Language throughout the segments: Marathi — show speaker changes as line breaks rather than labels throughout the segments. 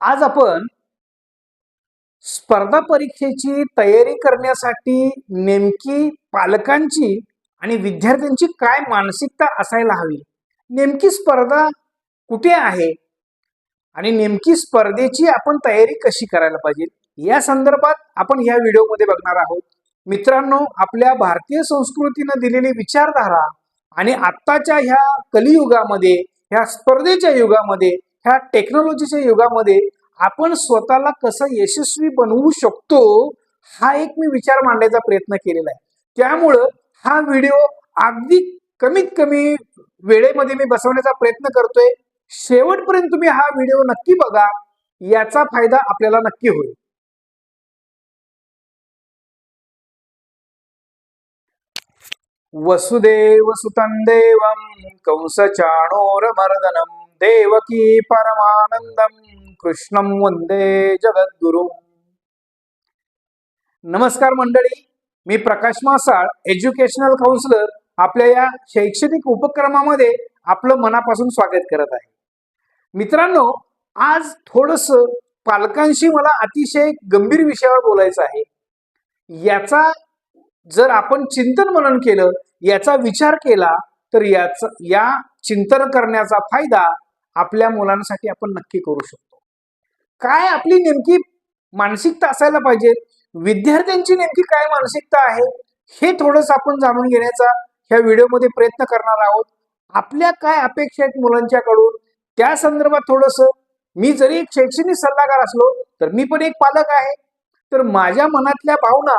आज आपण स्पर्धा परीक्षेची तयारी करण्यासाठी नेमकी पालकांची आणि विद्यार्थ्यांची काय मानसिकता असायला हवी? नेमकी स्पर्धा कुठे आहे? आणि नेमकी स्पर्धेची आपण तयारी कशी करायला पाहिजे? या संदर्भात आपण या व्हिडिओमध्ये बघणार आहोत. मित्रांनो आपल्या भारतीय संस्कृतीनं दिलेली विचारधारा आणि आत्ताच्या ह्या कलियुगामध्ये ह्या स्पर्धेच्या युगामध्ये ह्या टेक्नॉलॉजीच्या युगामध्ये आपण स्वतःला कसं यशस्वी बनवू शकतो हा एक मी विचार मांडायचा प्रयत्न केलेला आहे. त्यामुळं हा व्हिडिओ अगदी कमीत कमी वेळेमध्ये मी बसवण्याचा प्रयत्न करतोय. शेवटपर्यंत तुम्ही हा व्हिडिओ नक्की बघा. याचा फायदा आपल्याला नक्की होईल. वसुदेव सुतं देवं कंसचाणोरमर्दनं देवकी परमानंदम कृष्णम वंदे जगद्गुरु नमस्कार मंडळी मी प्रकाश मासाळ एज्युकेशनल काउन्सिलर आपल्या या शैक्षणिक उपक्रमामध्ये आपलं मनापासून स्वागत करत आहे. मित्रांनो आज थोडस पालकांशी मला अतिशय गंभीर विषयावर बोलायचं आहे. याचा जर आपण चिंतन मनन केलं याचा विचार केला तर याचा या चिंतन करण्याचा फायदा आपल्या मुलांसाठी आपण नक्की करू शकतो. काय आपली नेमकी मानसिकता असायला पाहिजे? विद्यार्थ्यांची नेमकी काय मानसिकता आहे? हे थोडंसं आपण जाणून घेण्याचा ह्या व्हिडिओमध्ये प्रयत्न करणार आहोत. आपल्या काय अपेक्षा आहेत मुलांच्याकडून? त्या संदर्भात थोडस मी जरी एक शैक्षणिक सल्लागार असलो तर मी पण एक पालक आहे. तर माझ्या मनातल्या भावना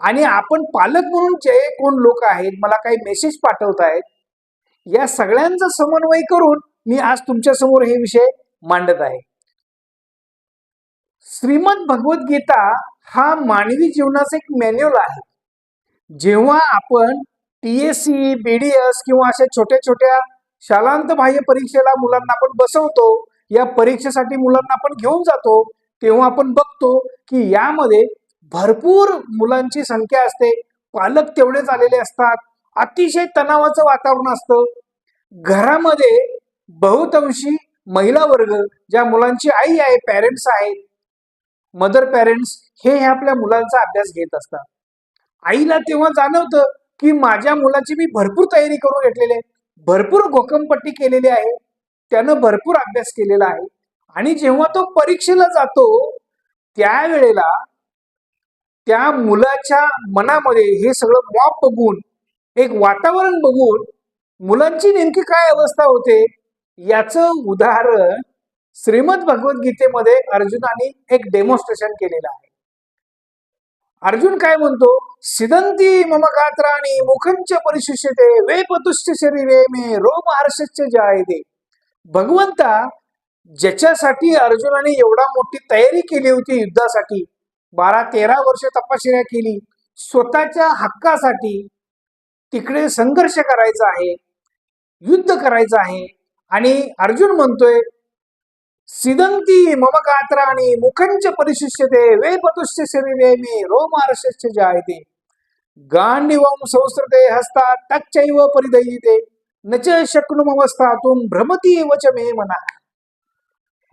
आणि आपण पालक म्हणून जे कोण लोक आहेत मला काही मेसेज पाठवत आहेत या सगळ्यांचा समन्वय करून मी आज तुमच्यासमोर हे विषय मांडत आहे. श्रीमद भगवद्गीता हा मानवी जीवनाचा एक मॅन्युअल आहे. जेव्हा आपण T S C B D S किंवा अशा छोट्या छोट्या शालांत बाह्य परीक्षेला मुलांना आपण बसवतो या परीक्षेसाठी मुलांना आपण घेऊन जातो तेव्हा आपण बघतो की यामध्ये भरपूर मुलांची संख्या असते. पालक तेवढेच आलेले असतात. अतिशय तणावाचं वातावरण असतं. घरामध्ये बहुतांशी महिला वर्ग ज्या मुलांची आई आहे पॅरेंट्स आहेत मदर पॅरेंट्स हे हे आपल्या मुलांचा अभ्यास घेत असतात. आईला तेव्हा जाणवतं की माझ्या मुलाची मी भरपूर तयारी करून घेतलेली आहे. भरपूर घोकमपट्टी केलेली आहे. त्यानं भरपूर अभ्यास केलेला आहे. आणि जेव्हा तो परीक्षेला जातो त्यावेळेला त्या मुलाच्या मनामध्ये हे सगळं मॉप बघून एक वातावरण बघून मुलांची नेमकी काय अवस्था होते याचं उदाहरण श्रीमद भगवद्गीतेमध्ये अर्जुनाने एक डेमॉन्स्ट्रेशन केलेलं आहे. अर्जुन काय म्हणतो? सिदंती मम गात्राणी मुखंच परिशिष्यते वे शरीरे मे रोम हर्षच्च जायते. भगवंता ज्याच्यासाठी अर्जुनाने एवढा मोठी तयारी केली होती युद्धासाठी बारा तेरा वर्ष तपासण्या केली स्वतःच्या हक्कासाठी तिकडे संघर्ष करायचा आहे युद्ध करायचं आहे आणि अर्जुन म्हणतोय सिदंती मम कात्राणी मुखंच परिशिष्यते वे पतुश्च शरीरे मी रोमारश्च जायते। गांडिवम संस्कृते हस्ता तच्चैव परिदयिते न च शक्नुमवस्थातून भ्रमती वच मे मना।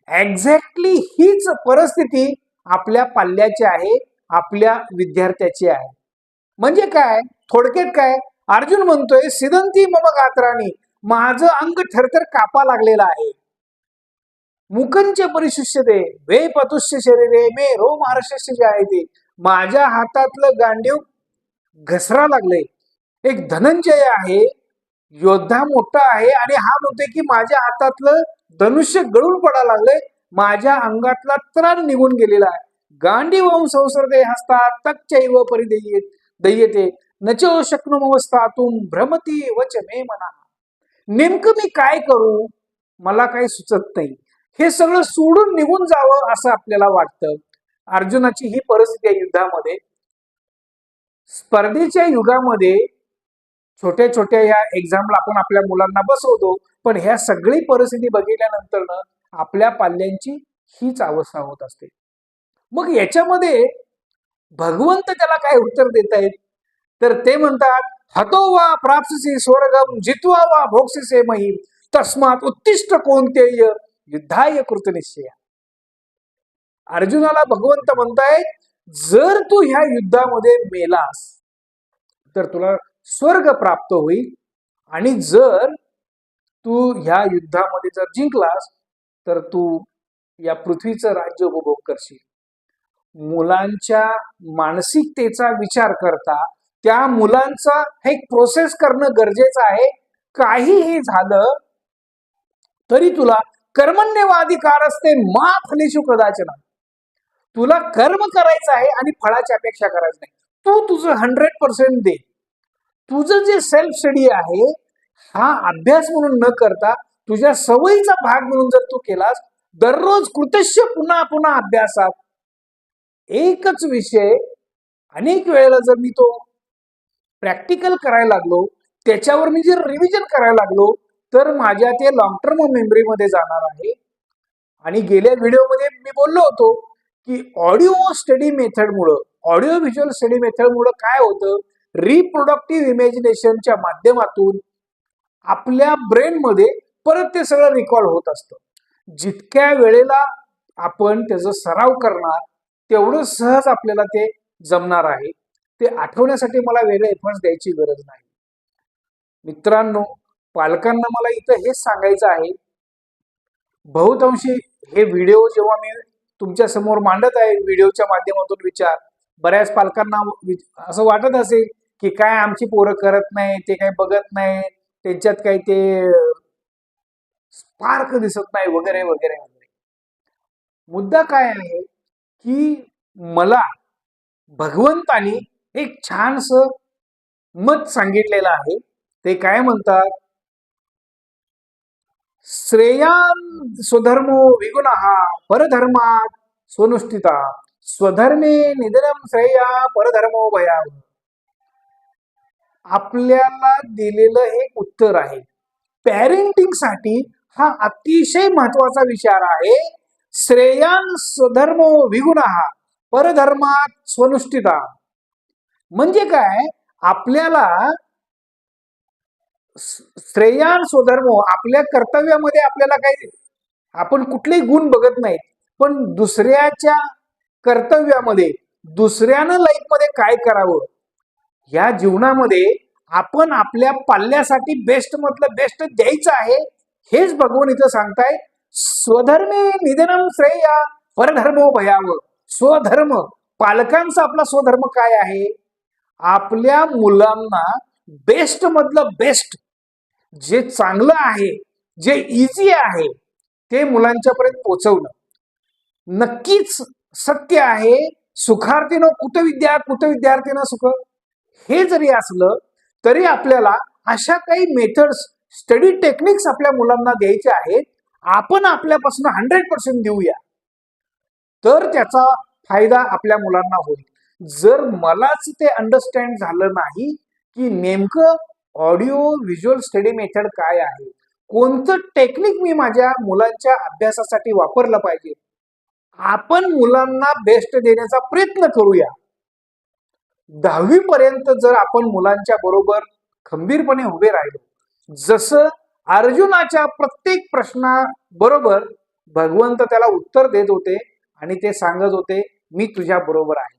एक्झॅक्टली हीच परिस्थिती आपल्या पाल्याची आहे आपल्या विद्यार्थ्याची आहे. म्हणजे काय? थोडक्यात काय? अर्जुन म्हणतोय सिदंती मम गात्राणी माझं अंग थरथर कापा लागलेलं आहे. मुकुंचे परिशिष्य दे वे पतुष्य शरीरे मे रोम महाराष्ट्र जे आहे ते. माझ्या हातातलं गांडीव घसरा लागले एक धनंजय आहे योद्धा मोठा आहे आणि हा म्हणतोय की माझ्या हातातलं धनुष्य गळून पडा लागले माझ्या अंगातला त्राण निघून गेलेला आहे. गांडी वम संसर्गे हस्तात तक्चैव परिदय्ये दय्यते नचो शक्नुमवस्थातून भ्रमती वच मे मना नेमकं मी काय करू? मला काही सुचत नाही. हे सगळं सोडून निघून जावं असं आपल्याला वाटतं. अर्जुनाची ही परिस्थिती आहे युद्धामध्ये. स्पर्धेच्या युगामध्ये छोट्या छोट्या या एक्झामला आपण आपल्या मुलांना बसवतो. पण ह्या सगळी परिस्थिती बघितल्यानंतर आपल्या पाल्यांची हीच अवस्था होत असते. मग याच्यामध्ये भगवंत त्याला काय उत्तर देत आहेत तर ते म्हणतात हतो वा प्राप्ससे स्वर्गम जित्वा वा भोगसे महिम तस्मात उत्तिष्ट कोणतेय युद्धाय कृतनिश्चय. अर्जुनाला भगवंत म्हणताय जर तू ह्या युद्धामध्ये मेलास तर तुला स्वर्ग प्राप्त होईल. आणि जर तू ह्या युद्धामध्ये जर जिंकलास तर तू या पृथ्वीचं राज्य उपभोग करशील. मुलांच्या मानसिकतेचा विचार करता त्या मुलांचा हे प्रोसेस करणं गरजेचं आहे. काहीही झालं तरी तुला कर्मण्यवाधिकार असते मा फलेशू कदाचना. तुला कर्म करायचं आहे आणि फळाची अपेक्षा करायची नाही. तू तुझं हंड्रेड पर्सेंट दे. तुझं जे सेल्फ स्टडी आहे हा अभ्यास म्हणून न करता तुझ्या सवयीचा भाग म्हणून जर तू केलास दररोज कृतश्य पुन्हा पुन्हा अभ्यासात. एकच विषय अनेक वेळेला जर मी तो प्रॅक्टिकल करायला लागलो. त्याच्यावर मी जर रिव्हिजन करायला लागलो तर माझ्या ते लॉंग टर्म मेमरीमध्ये जाणार आहे. आणि गेल्या व्हिडिओमध्ये मी बोललो होतो की ऑडिओ स्टडी मेथडमुळं ऑडिओ व्हिज्युअल स्टडी मेथडमुळं काय होतं? रिप्रोडक्टिव्ह इमॅजिनेशनच्या माध्यमातून आपल्या ब्रेनमध्ये परत ते सगळं रिकॉर्ड होत असतं. जितक्या वेळेला आपण त्याचा सराव करणार तेवढं सहज आपल्याला ते जमणार आहे. ते आठवण्यासाठी मला वेगळे एफर्ट्स द्यायची गरज नाही. मित्रांनो पालकांना मला इथं हेच सांगायचं आहे. बहुतांशी हे व्हिडिओ जेव्हा मी तुमच्यासमोर मांडत आहे व्हिडिओच्या माध्यमातून विचार बऱ्याच पालकांना असं वाटत असेल की काय आमची पोरं करत नाही ते काही बघत नाही त्यांच्यात काही ते स्पार्क दिसत नाही वगैरे वगैरे वगैरे. मुद्दा काय आहे की मला भगवंतानी एक छानस मत सांगितलेलं आहे. ते काय म्हणतात? श्रेयान स्वधर्मो विगुणहा परधर्मात स्वनुष्ठिता। स्वधर्मे निधनम श्रेया परधर्मो भया आपल्याला दिलेलं हे उत्तर आहे. पॅरेंटिंगसाठी हा अतिशय महत्त्वाचा विचार आहे. श्रेयान स्वधर्मो विगुणहा परधर्मात स्वनुष्ठिता। म्हणजे काय? आपल्याला श्रेयान स्वधर्म आपल्या कर्तव्यामध्ये आपल्याला काही आपण कुठलेही गुण बघत नाही पण दुसऱ्याच्या कर्तव्यामध्ये दुसऱ्यानं लाईफमध्ये काय करावं? या जीवनामध्ये आपण आपल्या पाल्यासाठी बेस्ट मधलं बेस्ट द्यायचं आहे हेच भगवान इथं सांगताय. स्वधर्मे निधनम श्रेया परधर्मो भयावं स्वधर्म पालकांचा आपला स्वधर्म काय आहे? आपल्या मुलांना बेस्ट मधलं बेस्ट जे चांगलं आहे जे इझी आहे ते मुलांच्यापर्यंत पोचवणं नक्कीच सत्य आहे सुखार्थीनं कुठं विद्या कुठं विद्यार्थीनं सुख? हे जरी असलं तरी आपल्याला अशा काही मेथड्स स्टडी टेक्निक्स आपल्या मुलांना द्यायचे आहेत आपण आपल्यापासून हंड्रेड पर्सेंट देऊया. तर त्याचा फायदा आपल्या मुलांना होईल. जर मलाच ते अंडरस्टँड झालं नाही की नेमकं ऑडिओ व्हिज्युअल स्टडी मेथड काय आहे कोणतं टेक्निक मी माझ्या मुलांच्या अभ्यासासाठी वापरलं पाहिजे आपण मुलांना बेस्ट देण्याचा प्रयत्न करूया. दहावी पर्यंत जर आपण मुलांच्या बरोबर खंबीरपणे उभे राहिलो जसं अर्जुनाच्या प्रत्येक प्रश्नाबरोबर भगवंत त्याला उत्तर देत होते आणि ते सांगत होते मी तुझ्या बरोबर आहे.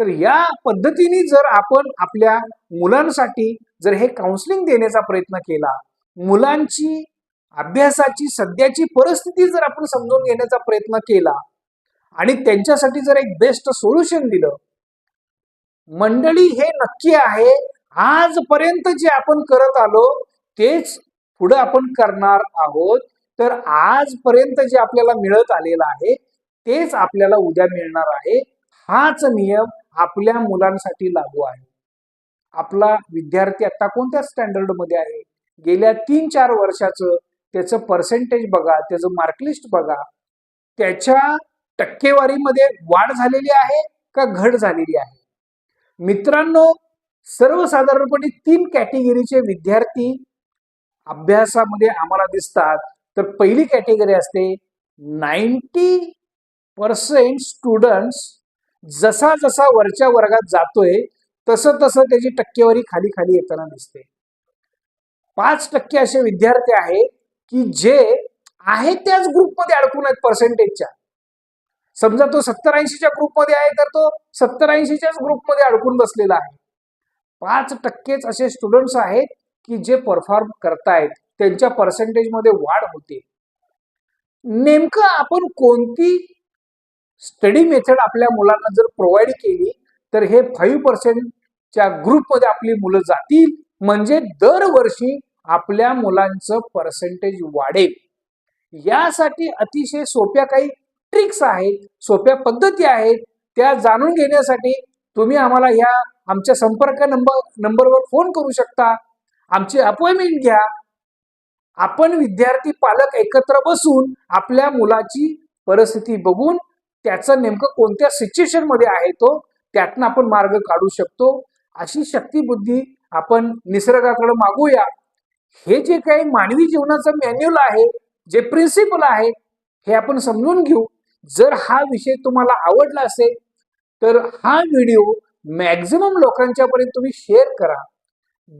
तर या पद्धतीने जर आपण आपल्या मुलांसाठी जर हे काउन्सिलिंग देण्याचा प्रयत्न केला मुलांची अभ्यासाची सध्याची परिस्थिती जर आपण समजून घेण्याचा प्रयत्न केला आणि त्यांच्यासाठी जर एक बेस्ट सोल्युशन दिलं मंडळी हे नक्की आहे. आजपर्यंत जे आपण करत आलो तेच पुढे आपण करणार आहोत. तर आजपर्यंत जे आपल्याला मिळत आलेलं आहे तेच आपल्याला उद्या मिळणार आहे. हाच नियम आपल्या मुलांसाठी लागू आहे. आपला विद्यार्थी आता कोणत्या स्टँडर्डमध्ये आहे? गेल्या तीन चार वर्षाचं त्याचं पर्सेंटेज बघा त्याचं मार्कलिस्ट बघा. त्याच्या टक्केवारीमध्ये वाढ झालेली आहे का घट झालेली आहे? मित्रांनो सर्वसाधारणपणे तीन कॅटेगरीचे विद्यार्थी अभ्यासामध्ये आम्हाला दिसतात. तर पहिली कॅटेगरी असते नाईन्टी पर्सेंट स्टुडंट्स जसा जसा वरच्या वर्गात जातोय तसं तसं त्याची टक्केवारी खाली खाली येताना दिसते. पाच टक्के असे विद्यार्थी आहेत की जे आहे त्याच ग्रुपमध्ये अडकून आहेत पर्सेंटेजच्या समजा तो सत्तर ऐंशीच्या ग्रुपमध्ये आहे तर तो सत्तर ऐंशीच्याच ग्रुपमध्ये अडकून बसलेला आहे. पाच टक्केच असे स्टुडंट्स आहेत की जे परफॉर्म करतायत त्यांच्या पर्सेंटेजमध्ये वाढ होते. नेमकं आपण कोणती स्टडी मेथड आपल्या मुलांना जर प्रोव्हाइड केली तर हे फाईव्ह पर्सेंटच्या ग्रुपमध्ये आपली मुलं जातील. म्हणजे दरवर्षी आपल्या मुलांचं पर्सेंटेज वाढेल. यासाठी अतिशय सोप्या काही ट्रिक्स आहेत सोप्या पद्धती आहेत. त्या जाणून घेण्यासाठी तुम्ही आम्हाला ह्या आमच्या संपर्क नंबर नंबरवर फोन करू शकता. आमची अपॉइंटमेंट घ्या. आपण विद्यार्थी पालक एकत्र बसून आपल्या मुलाची परिस्थिती बघून त्याचं नेमकं कोणत्या सिच्युएशनमध्ये आहे तो त्यातनं आपण मार्ग काढू शकतो. अशी शक्ती बुद्धी आपण निसर्गाकडे मागूया. हे जे काही मानवी जीवनाचं मॅन्युअल आहे जे प्रिन्सिपल आहे हे आपण समजून घेऊ. जर हा विषय तुम्हाला आवडला असेल तर हा व्हिडिओ मॅक्झिमम लोकांच्या पर्यंत तुम्ही शेअर करा.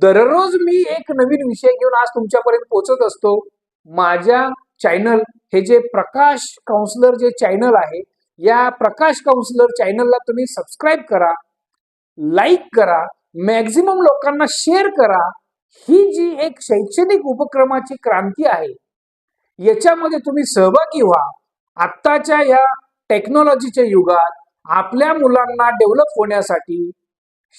दररोज मी एक नवीन विषय घेऊन आज तुमच्यापर्यंत पोहोचत असतो. माझ्या चॅनल हे जे प्रकाश काउन्सलर जे चॅनल आहे या प्रकाश काउन्सिलर चॅनलला तुम्ही सबस्क्राईब करा लाईक करा मॅक्झिमम लोकांना शेअर करा. ही जी एक शैक्षणिक उपक्रमाची क्रांती आहे याच्यामध्ये तुम्ही सहभागी व्हा. आत्ताच्या या टेक्नॉलॉजीच्या युगात आपल्या मुलांना डेव्हलप होण्यासाठी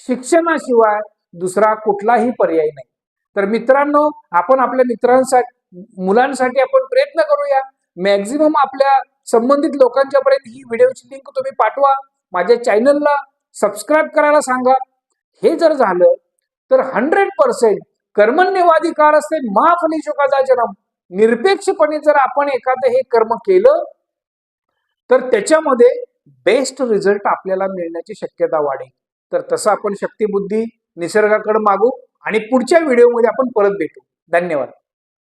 शिक्षणाशिवाय दुसरा कुठलाही पर्याय नाही. तर मित्रांनो आपण आपल्या मित्रांसाठी मुलांसाठी आपण प्रयत्न करूया. मॅक्झिमम आपल्या संबंधित लोकांच्या पर्यंत ही व्हिडिओची लिंक तुम्ही पाठवा माझ्या चॅनलला सबस्क्राईब करायला सांगा. हे जर झालं तर हंड्रेड पर्सेंट कर्मण्यवाधिकार असते महाफली जन्म. निरपेक्षपणे जर आपण एखादं हे कर्म केलं तर त्याच्यामध्ये बेस्ट रिझल्ट आपल्याला मिळण्याची शक्यता वाढेल. तर तसं आपण शक्तीबुद्धी निसर्गाकडे मागू आणि पुढच्या व्हिडिओमध्ये आपण परत भेटू. धन्यवाद.